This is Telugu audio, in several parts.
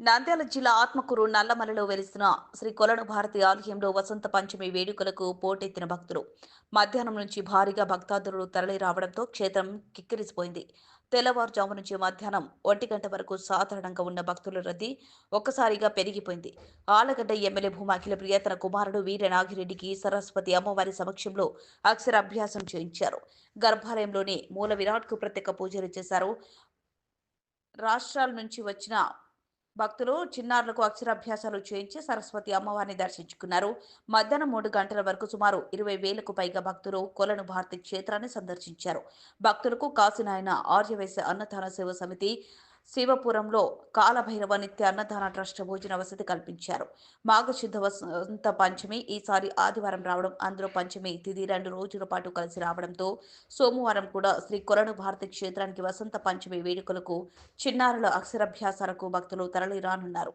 నంద్యాల జిల్లా ఆత్మకూరు నల్లమలలో వెలిసిన శ్రీ కొలను భారతి ఆలయంలో వసంత పంచమి వేడుకలకు పోటెత్తిన భక్తులు. మధ్యాహ్నం నుంచి భారీగా భక్తాదులు తరలి రావడంతో క్షేత్రం కిక్కిరిసిపోయింది. తెల్లవారుజాము నుంచి మధ్యాహ్నం ఒంటి గంట వరకు సాధారణంగా ఉన్న భక్తుల రద్దీ ఒక్కసారిగా పెరిగిపోయింది. ఆలగడ్డ ఎమ్మెల్యే భూమాఖిల ప్రియ తన కుమారుడు వీర నాగిరెడ్డికి సరస్వతి అమ్మవారి సమక్షంలో అక్షరాభ్యాసం చేయించారు. గర్భాలయంలోని మూల విరాట్కు ప్రత్యేక పూజలు చేశారు. రాష్ట్రాల నుంచి వచ్చిన భక్తులు చిన్నారులకు అక్షరాభ్యాసాలు చేయించి సరస్వతి అమ్మవారిని దర్శించుకున్నారు. మధ్యాహ్నం మూడు గంటల వరకు సుమారు ఇరవై వేలకు పైగా భక్తులు కొలను భారతి క్షేత్రాన్ని సందర్శించారు. భక్తులకు కాశీనాయన ఆర్యవేశ అన్నదాన సేవ సమితి శివపురంలో కాలభైరవ నిత్య అన్నదాన ట్రస్ట్ భోజన వసతి కల్పించారు. మాఘశుద్ధ వసంత పంచమి ఈసారి ఆదివారం రావడం అందులో పంచమి తిది రెండు రోజుల పాటు కలిసి రావడంతో సోమవారం కూడా శ్రీ కొలను భారతి క్షేత్రానికి వసంత పంచమి వేడుకలకు చిన్నారుల అక్షరాభ్యాసాలకు భక్తులు తరలి రానున్నారు.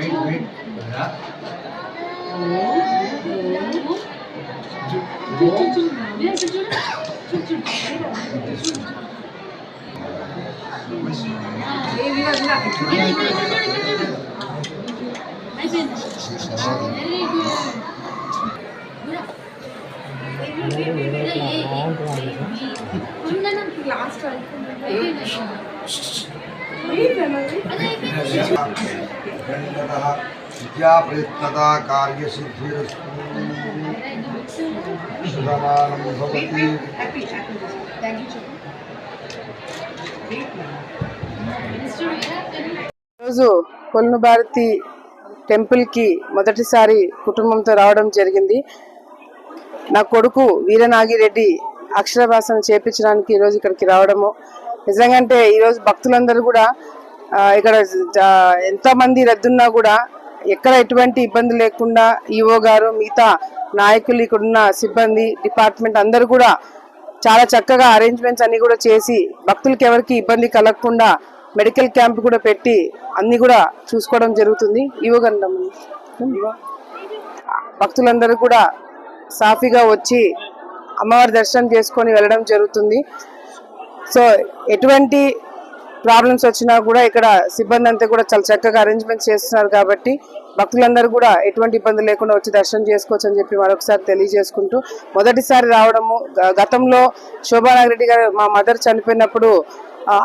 నమ శివాయ సిద్ధం నమ లాస్ట్ గణితः విద్యాప్రయత్నత కార్యసిద్ధిరస్తు శుభమానం భవతి రోజు కొలను భారతి టెంపుల్కి మొదటిసారి కుటుంబంతో రావడం జరిగింది. నా కొడుకు వీరనాగిరెడ్డి అక్షరాభ్యాసం చేపించడానికి ఈరోజు ఇక్కడికి రావడము నిజంగంటే ఈరోజు భక్తులందరూ కూడా ఇక్కడ జా- ఎంతమంది రద్దున్నా కూడా ఎక్కడ ఎటువంటి ఇబ్బంది లేకుండా ఈఓ గారు మిగతా నాయకులు ఇక్కడున్న సిబ్బంది డిపార్ట్మెంట్ అందరూ కూడా చాలా చక్కగా అరేంజ్మెంట్స్ అన్ని కూడా చేసి భక్తులకి ఎవరికి ఇబ్బంది కలగకుండా మెడికల్ క్యాంప్ కూడా పెట్టి అన్ని కూడా చూసుకోవడం జరుగుతుంది. ఈవో గండం భక్తులందరూ కూడా సాఫీగా వచ్చి అమ్మవారి దర్శనం చేసుకొని వెళ్ళడం జరుగుతుంది. సో ఎటువంటి ప్రాబ్లమ్స్ వచ్చినా కూడా ఇక్కడ సిబ్బంది అంతా కూడా చాలా చక్కగా అరేంజ్మెంట్ చేస్తున్నారు కాబట్టి భక్తులందరూ కూడా ఎటువంటి ఇబ్బంది లేకుండా వచ్చి దర్శనం చేసుకోవచ్చు అని చెప్పి మరొకసారి తెలియజేసుకుంటూ మొదటిసారి రావడము గతంలో శోభానాగిరెడ్డి గారు మా మదర్ చనిపోయినప్పుడు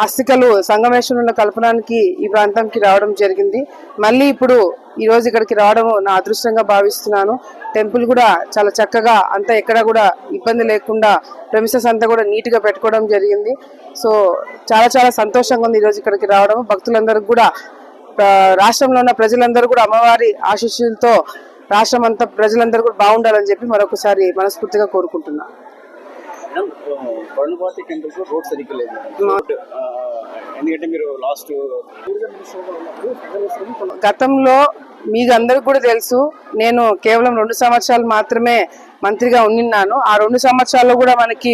అస్థికలు సంగమేశ్వరుల కల్పనానికి ఈ ప్రాంతంకి రావడం జరిగింది. మళ్ళీ ఇప్పుడు ఈరోజు ఇక్కడికి రావడం నా అదృష్టంగా భావిస్తున్నాను. టెంపుల్ కూడా చాలా చక్కగా అంతా ఎక్కడ కూడా ఇబ్బంది లేకుండా ప్రెమిసెస్ అంతా కూడా నీట్గా పెట్టుకోవడం జరిగింది. సో చాలా చాలా సంతోషంగా ఉంది ఈ రోజు ఇక్కడికి రావడం. భక్తులందరికీ కూడా రాష్ట్రంలో ఉన్న ప్రజలందరూ కూడా అమ్మవారి ఆశీస్సులతో రాష్ట్రం అంతా ప్రజలందరూ కూడా బాగుండాలని చెప్పి మరొకసారి మనస్ఫూర్తిగా కోరుకుంటున్నాను కొరణపాతి టెంపుల్స్ రోడ్ సరిగ్గా లేదు. ఎందుకంటే మీరు లాస్ట్ గతంలో మీకు అందరికి కూడా తెలుసు నేను కేవలం రెండు సంవత్సరాలు మాత్రమే మంత్రిగా ఉండిన్నాను. ఆ రెండు సంవత్సరాల్లో కూడా మనకి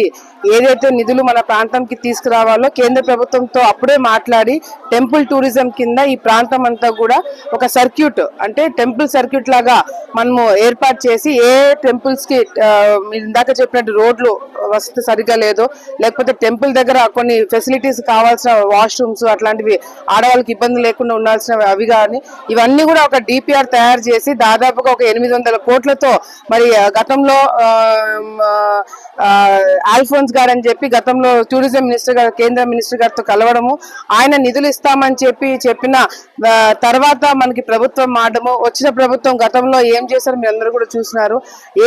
ఏదైతే నిధులు మన ప్రాంతంకి తీసుకురావాలో కేంద్ర ప్రభుత్వంతో అప్పుడే మాట్లాడి టెంపుల్ టూరిజం కింద ఈ ప్రాంతం అంతా కూడా ఒక సర్క్యూట్ అంటే టెంపుల్ సర్క్యూట్ లాగా మనము ఏర్పాటు చేసి ఏ టెంపుల్స్కి ఇందాక చెప్పినట్టు రోడ్లు వసతి సరిగ్గా లేదు లేకపోతే టెంపుల్ దగ్గర కొన్ని ఫెసిలిటీస్ కావాల్సిన వాష్రూమ్స్ అట్లాంటివి ఆడవాళ్ళకి ఇబ్బంది లేకుండా ఉండాల్సిన అవి కానీ ఇవన్నీ కూడా ఒక డిపిఆర్ తయారు చేసి దాదాపు దాదాపుగా ఒక ఎనిమిది వందల కోట్లతో మరి గతంలో ఆల్ఫోన్స్ గారు అని చెప్పి గతంలో టూరిజం మినిస్టర్ గారు కేంద్ర మినిస్టర్ గారితో కలవడము ఆయన నిధులు ఇస్తామని చెప్పి చెప్పిన తర్వాత మనకి ప్రభుత్వం మాడము వచ్చిన ప్రభుత్వం గతంలో ఏం చేశారు మీరు అందరూ కూడా చూసినారు.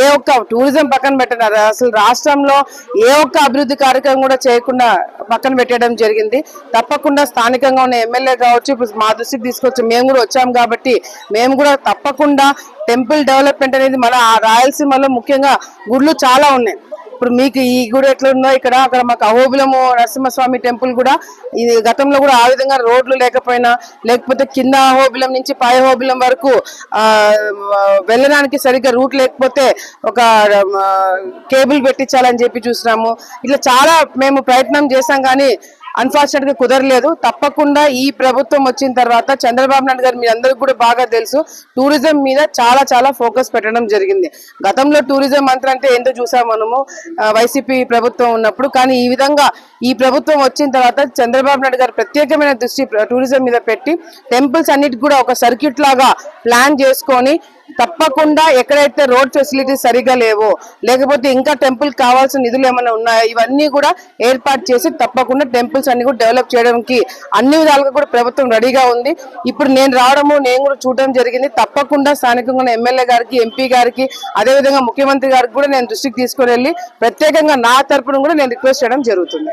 ఏ ఒక్క టూరిజం పక్కన పెట్టినారు. అసలు రాష్ట్రంలో ఏ ఒక్క అభివృద్ధి కార్యక్రమం కూడా చేయకుండా పక్కన పెట్టడం జరిగింది. తప్పకుండా స్థానికంగా ఉన్న ఎమ్మెల్యే కావచ్చు ఇప్పుడు మా దృష్టికి తీసుకొచ్చి మేము కూడా వచ్చాము కాబట్టి మేము కూడా తప్పకుండా టెంపుల్ డెవలప్మెంట్ అనేది మన ఆ రాయలసీమలో ముఖ్యంగా గుళ్ళు చాలా ఉన్నాయి. ఇప్పుడు మీకు ఈ గుడి ఎట్లుందో ఇక్కడ అక్కడ మాకు అహోబిలము నరసింహస్వామి టెంపుల్ కూడా ఇది గతంలో కూడా ఆ విధంగా రోడ్లు లేకపోయినా లేకపోతే కింద అహోబిలం నుంచి పై అహోబిలం వరకు వెళ్ళడానికి సరిగ్గా రూట్ లేకపోతే ఒక కేబుల్ పెట్టించాలని చెప్పి చూసినాము. ఇట్లా చాలా మేము ప్రయత్నం చేశాం కానీ అన్ఫార్చునేట్గా కుదరలేదు. తప్పకుండా ఈ ప్రభుత్వం వచ్చిన తర్వాత చంద్రబాబు నాయుడు గారు మీ అందరికి కూడా బాగా తెలుసు. టూరిజం మీద చాలా చాలా ఫోకస్ పెట్టడం జరిగింది. గతంలో టూరిజం మంత్రి అంటే ఏంటో చూసాం మనము. వైసీపీ ప్రభుత్వం ఉన్నప్పుడు. కానీ ఈ విధంగా ఈ ప్రభుత్వం వచ్చిన తర్వాత చంద్రబాబు నాయుడు గారు ప్రత్యేకమైన దృష్టి టూరిజం మీద పెట్టి టెంపుల్స్ అన్నిటి కూడా ఒక సర్క్యూట్ లాగా ప్లాన్ చేసుకొని తప్పకుండా ఎక్కడైతే రోడ్ ఫెసిలిటీస్ సరిగా లేవో లేకపోతే ఇంకా టెంపుల్ కావాల్సిన నిధులు ఏమైనా ఉన్నాయో ఇవన్నీ కూడా ఏర్పాటు చేసి తప్పకుండా టెంపుల్స్ అన్ని కూడా డెవలప్ చేయడానికి అన్ని విధాలుగా కూడా ప్రభుత్వం రెడీగా ఉంది. ఇప్పుడు నేను రావడము నేను కూడా చూడడం జరిగింది. తప్పకుండా స్థానికంగా ఎమ్మెల్యే గారికి ఎంపీ గారికి అదేవిధంగా ముఖ్యమంత్రి గారికి కూడా నేను దృష్టికి తీసుకుని వెళ్ళి ప్రత్యేకంగా నా తరపున కూడా నేను రిక్వెస్ట్ చేయడం జరుగుతుంది.